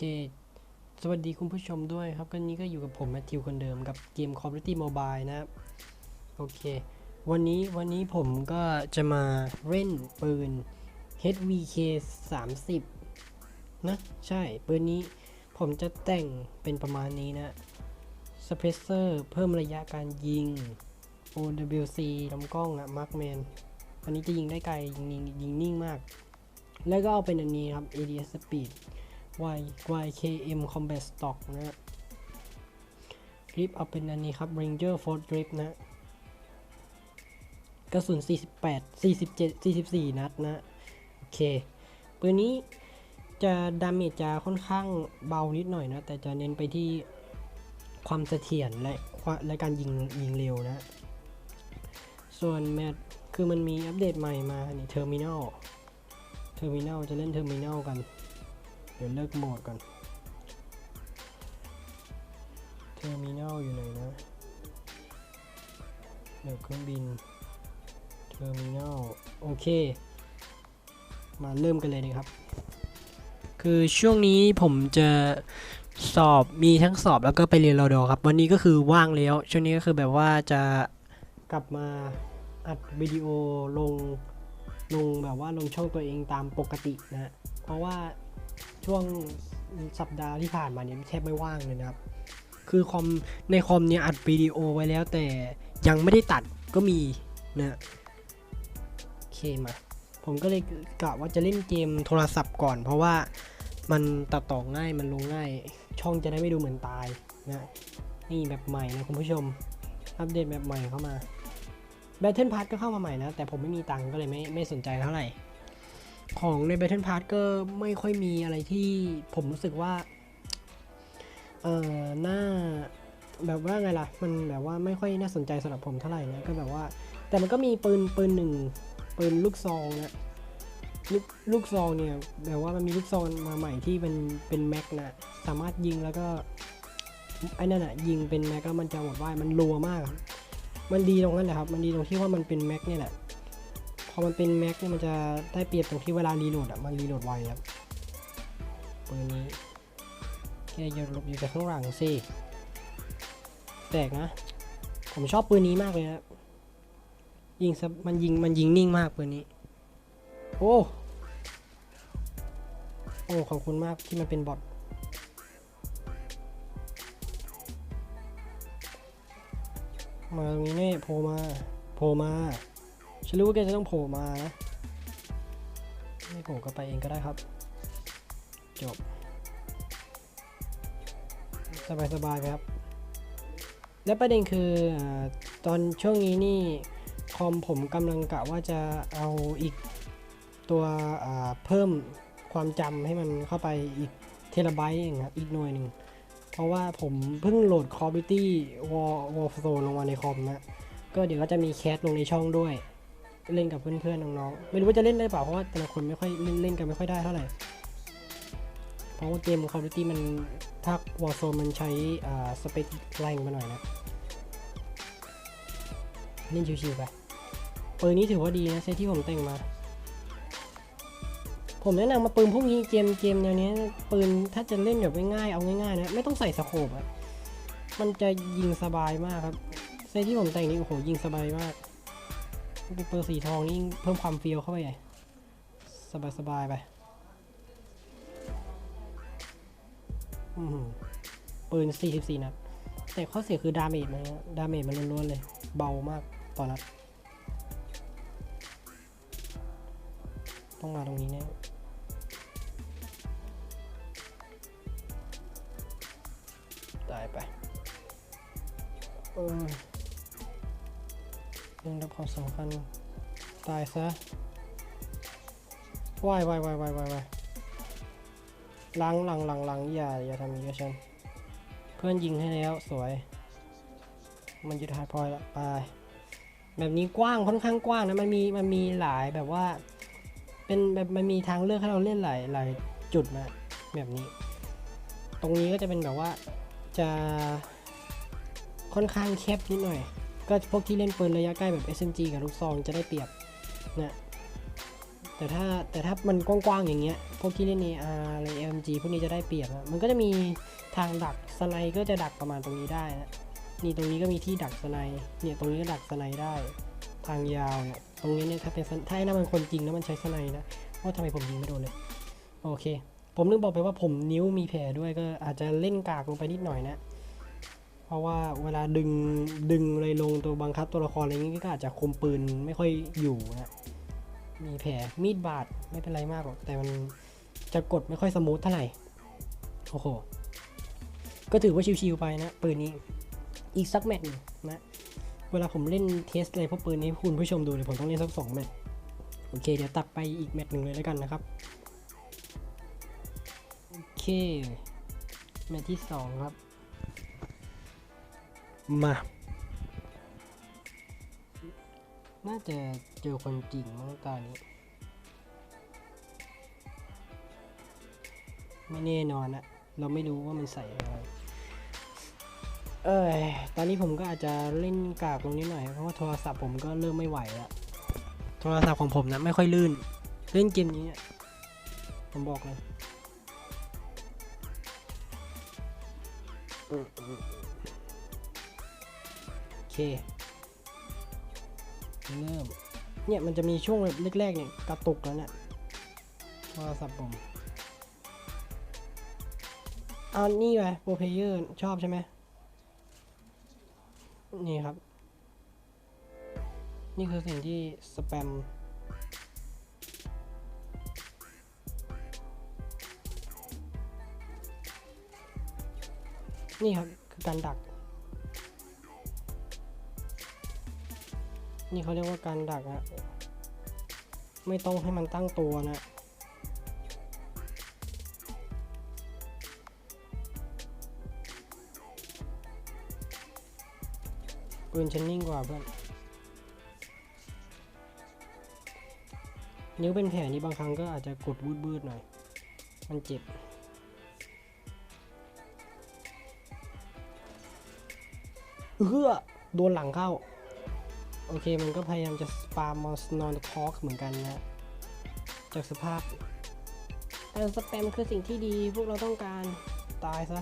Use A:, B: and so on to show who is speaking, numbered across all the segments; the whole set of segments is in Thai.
A: เค สวัสดีคุณผู้ชมด้วยครับก็นี้ก็อยู่กับผมแมทธิวคนเดิมกับเกม Call of Duty Mobile นะครับ โอเค วันนี้วันนี้ผมก็จะมาเล่นปืน HVK 30 นะ ใช่ ปืนนี้ผมจะแต่งเป็นประมาณนี้นะสเปเซอร์เพิ่มระยะการยิง OWC ลำกล้องอะมาร์คแมนอันนี้จะยิงได้ไกล ยิงยิงยิงนิ่งมาก แล้วก็เอาเป็นอันนี้ครับ ADS Speed Y YKM Combat Stock นะฮะกริปเอาเป็นอันนี้ครับ Ranger Force Grip นะกระสุน 48 47 44 นัดนะ โอเค ปืนนี้จะดาเมจจะค่อนข้างเบานิดหน่อยนะ แต่จะเน้นไปที่ความเสถียรและและการยิงยิงเร็วนะ ส่วนแมทคือมันมีอัปเดตใหม่มานี่เทอร์มินอลเทอร์มินอลจะเล่นเทอร์มินอลกัน เดี๋ยวเลิกโหมดก่อน เทอร์มินอลอยู่ไหนนะเดี๋ยวเครื่องบิน เทอร์มินอล โอเค มาเริ่มกันเลยนะครับ คือช่วงนี้ผมจะสอบมีทั้งสอบแล้วก็ไปเรียนรอดอครับ วันนี้ก็คือว่างแล้ว ช่วงนี้ก็คือแบบว่าจะกลับมาอัดวิดีโอลงลงแบบว่าลงช่องตัวเองตามปกตินะฮะเพราะว่า ช่วงสัปดาห์ที่ผ่านมาเนี่ยแทบไม่ว่างเลยนะครับ คือคอมในคอมเนี่ยอัดวิดีโอไว้แล้วแต่ยังไม่ได้ตัดก็มีนะโอเคมาผมก็เลยกะว่าจะเล่นเกมโทรศัพท์ก่อน เพราะว่ามันตัดต่อง่ายมันลงง่าย ช่องจะได้ไม่ดูเหมือนตายนะนี่แบบใหม่นะคุณผู้ชม อัปเดตแบบใหม่เข้ามา Battle Pass ก็เข้ามาใหม่นะแต่ผมไม่มีตังก็เลยไม่ไม่สนใจเท่าไหร่ ของใน Battle Pass ก็ไม่ค่อยมีอะไรที่ผมรู้สึกว่า เอ่อน่าแบบว่าไงล่ะ มันแบบว่าไม่ค่อยน่าสนใจสำหรับผมเท่าไหร่นะ ก็แบบว่า แต่มันก็มีปืนปืนหนึ่งปืนลูกซองนะลูกลูกซองเนี่ยแบบว่ามันมีลูกซองมาใหม่ที่เป็นเป็นแม็กนะสามารถยิงแล้วก็ไอ้นั่นอะยิงเป็นแม็กแล้วมันจะหมดว่ายมันรัวมาก มันดีตรงนั้นแหละครับ มันดีตรงที่ว่ามันเป็นแม็กเนี่ยแหละ อมันเป็นแม็กเนี่ยมันจะได้เปรียบตรงที่เวลารีโหลดอะมันรีโหลดไวครับปืนนี้แกอย่าหลบอยู่แต่ข้างหลังสิแปลกนะ ผมชอบปืนนี้มากเลยนะยิงมันยิงมันยิงนิ่งมากปืนนี้ โอ้โอ้ขอบคุณมากที่มันเป็นบอทมาตรงนี้แน่โผล่มาโผล่มา ฉันรู้ว่าแกจะต้องโผล่มานะ ไม่โผล่ก็ไปเองก็ได้ครับ จบ สบายสบายครับ และประเด็นคืออตอนช่วงนี้นี่คอมผมกำลังกะว่าจะเอาอีกตัวเพิ่มความจำให้มันเข้าไปอีกเทราไบต์เองครับอีกหน่วยหนึ่งเพราะว่าผมเพิ่งโหลด Call of Duty War Warzone ลงมาในคอมนะ ก็เดี๋ยวก็จะมีแคสลงในช่องด้วย เล่นกับเพื่อนๆน้องๆไม่รู้ว่าจะเล่นได้เปล่าเพราะว่าแต่ละคนไม่ค่อยเล่นเล่นกันไม่ค่อยได้เท่าไหร่เพราะว่าเกม Call of Duty มันถ้า Warzone มันใช้อ่าสเปคแรงมาหน่อยนะเล่นชิวๆไปปืนนี้ถือว่าดีนะเซตที่ผมแต่งมา ผมแนะนำมาปืนพวกนี้เกมเกมแนวนี้ปืนถ้าจะเล่นแบบง่ายๆเอาง่ายๆนะไม่ต้องใส่สโคปอะมันจะยิงสบายมากครับเซตที่ผมแต่งนี่โอ้โหยิงสบายมาก เป็นปอร์สีทองนี่เพิ่มความเฟี้ยวเข้าไปใหญ่สบายสบายๆไปอือหือปืน 44 นัด แต่ข้อเสียคือดาเมจมันนะดาเมจมันล้วนๆเลย เบามากต่อนัด ต้องมาตรงนี้แน่ตายไปเออ เรื่องรับความสำคัญ ตายซะวายวายวายวายวายวายหลังหลังหลังหลังอย่าอย่าทำอย่างนี้กับฉัน เพื่อนยิงให้แล้วสวย มันยึดหายพอยละไปแบบนี้กว้างค่อนข้างกว้างนะมันมีมันมีหลายแบบว่า เป็นแบบมันมีทางเลือกให้เราเล่นหลายหลายจุดนะแบบนี้ ตรงนี้ก็จะเป็นแบบว่าจะค่อนข้างแคบนิดหน่อย ก็พวกที่เล่นปืนระยะใกล้แบบ SMG กับลูกซองจะได้เปรียบนะแต่ถ้าแต่ถ้ามันกว้างๆอย่างเงี้ยพวกที่เล่น AR อะไร LMG พวกนี้จะได้เปรียบนะมันก็จะมีทางดักสไนก็จะดักประมาณตรงนี้ได้นะนี่ตรงนี้ก็มีที่ดักสไนเนี่ยตรงนี้ก็ดักสไนได้ ทางยาวเนี่ยตรงนี้เนี่ยถ้าเป็นถ้าไอ้นั่นมันคนจริงแล้วมันใช้สไนนะว่าทำไมผมยิงไม่โดนเลยโอเค ผมนึกบอกไปว่าผมนิ้วมีแผลด้วยก็อาจจะเล่นกากลงไปนิดหน่อยนะ เพราะว่าเวลาดึงดึงเลยลงตัวบังคับตัวละครอะไรอย่างงี้ก็อาจจะคมปืนไม่ค่อยอยู่นะมีแผลมีดบาดไม่เป็นไรมากหรอกแต่มันจะกดไม่ค่อยสมูทเท่าไหร่โอ้โหก็ถือว่าชิวๆไปนะปืนนี้อีกสักแมตช์หนึ่งนะเวลาผมเล่นเทสอะไรพวกปืนนี้คุณผู้ชมดูเลยผมต้องเล่นสักสองแมตช์โอเค เดี๋ยวตัดไปอีกแมตช์หนึ่งเลยแล้วกันนะครับโอเคแมตช์ที่สองครับ มาน่าจะเจอคนจริงมั้งตอนนี้ ไม่แน่นอนอะเราไม่รู้ว่ามันใส่อะไรเอ้ยตอนนี้ผมก็อาจจะเล่นกากตรงนี้หน่อย เพราะว่าโทรศัพท์ผมก็เริ่มไม่ไหวแล้วโทรศัพท์ของผมนะไม่ค่อยลื่น เล่นเกมนี้อะผมบอกเลยอืมอืมโอ เคเริ่มเนี่ยมันจะมีช่วงแบบแรกๆเนี่ยกระตุกแล้วเนี่ยโทรศัพท์ผมเอานี่ไปโปรเพเยอร์ชอบใช่ไหมนี่ครับ นี่คือสิ่งที่สแปมนี่ครับ คือการดัก นี่เขาเรียกว่าการดักอะไม่ต้องให้มันตั้งตัวนะปืนฉันนิ่งกว่าเพื่อนนิ้วเป็นแผลนี้บางครั้งก็อาจจะกดบูดบูดๆหน่อย มันเจ็บเอื้อโดนหลังเข้า โอเคมันก็พยายามจะสปามมอนสนอนคอกเหมือนกันนะจากสภาพการสแปมคือสิ่งที่ดีพวกเราต้องการตายซะ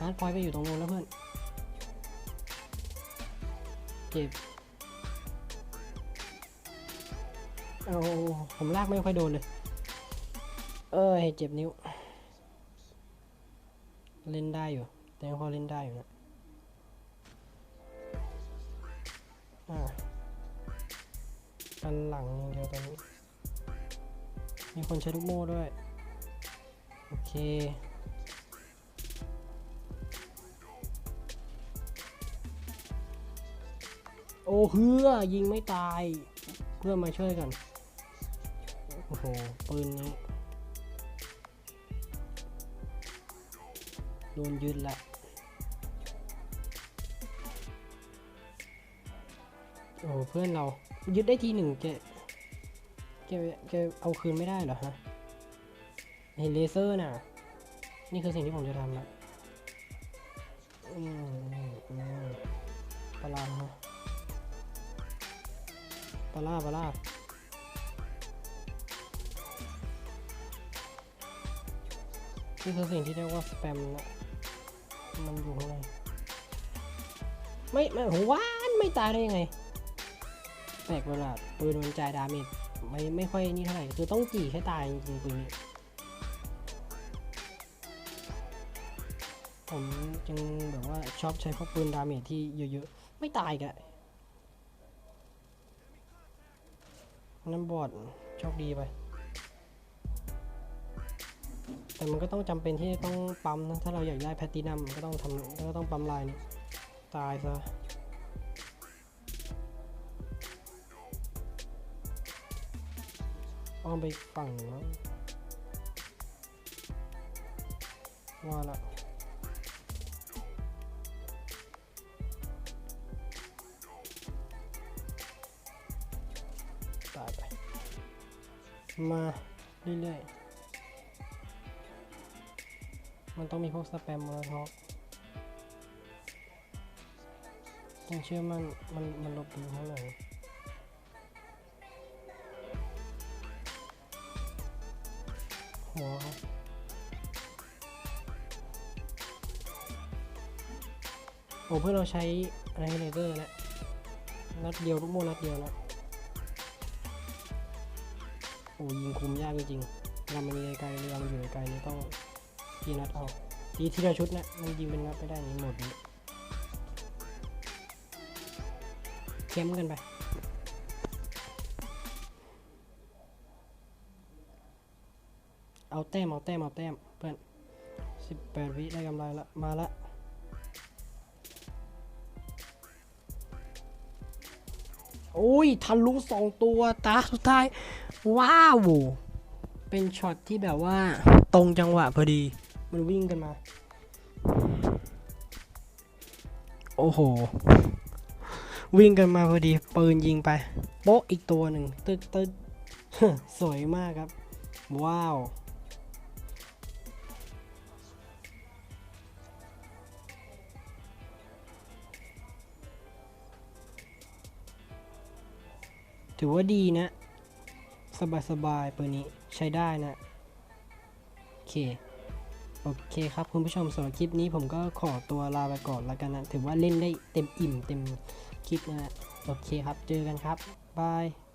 A: ฮาร์ดพอยต์ไปอยู่ตรงนู้นแล้วเพื่อนเจ็บ เอาผมลากไม่ค่อยโดนเลย เอ้ยเจ็บนิ้ว เล่นได้อยู่ แต่ยังพอเล่นได้อยู่นะอันหลังอย่างเดียวตอนนี้ มีคนใช้ลูกโม่ด้วย โอเคโอ้เฮือยิงไม่ตาย เพื่อนมาช่วยกัน โอ้โห ปืนนี้ โดนยึดละโอ้เพื่อนเรายึดได้ทีหนึ่งแกแกแกเอาคืนไม่ได้เหรอฮะเห็นเลเซอร์น่ะ นี่คือสิ่งที่ผมจะทำนะอืมอืมปลาร้าฮะปลาร้าปลาร้านี่คือสิ่งที่เรียกว่าสแปมนะ มันอยู่ข้างในไม่ไม่หว้านไม่ตายได้ยังไงแปลกประหลาดปืนมันจ่ายดาเมจไม่ไม่ค่อยนี่เท่าไหร่คือต้องจี่ให้ตายจริงๆปืนนี้ผมจึงแบบว่าชอบใช้พวกปืนดาเมจที่เยอะๆ ไม่ตายกะนั่นบอดโชคดีไป แต่มันก็ต้องจำเป็นที่ต้องปั๊มนะถ้าเราอยากได้แพตตินัมก็ต้องทำก็ต้องปั๊มลายนี้ตายซะอ้อมไปฝั่งหนึ่งแล้วว่าละตายไปมาเรื่อยๆ มันต้องมีพวกสแปมมอลท็อกยังเชื่อมันมันมันลบอยู่ข้างหลังหัวครับโอ้เพื่อเราใช้อะไรเลเซอร์แล้วนัดเดียวลูกโม่นัดเดียวแล้วโอ้ยิงคุมยากจริงๆเวลามันไกลๆเรือมันอยู่ไกลๆนี่ต้อง ทีนัดเอาทีทีละชุดนะมันยิงเป็นนัดไม่ได้นี่หมดนี้เข้มกันไปเอาแต้มเอาแต้มเอาแต้มเพื่อนสิบแปดวิได้กำไรละมาละโอ้ยทะลุสองตัวตาสุดท้าย ว้าว เป็นช็อตที่แบบว่าตรงจังหวะพอดี มันวิ่งกันมา โอ้โห วิ่งกันมาพอดี ปืนยิงไป โป๊ะอีกตัวหนึ่ง ตึ๊ดตึ๊ดสวยมากครับ ว้าว ถือว่าดีนะ สบายสบายๆปืนนี้ใช้ได้นะ โอเค โอเคครับคุณผู้ชมสำหรับคลิปนี้ผมก็ขอตัวลาไปก่อนแล้วกันนะ ถือว่าเล่นได้เต็มอิ่มเต็มคลิปนะฮะโอเคครับเจอกันครับบาย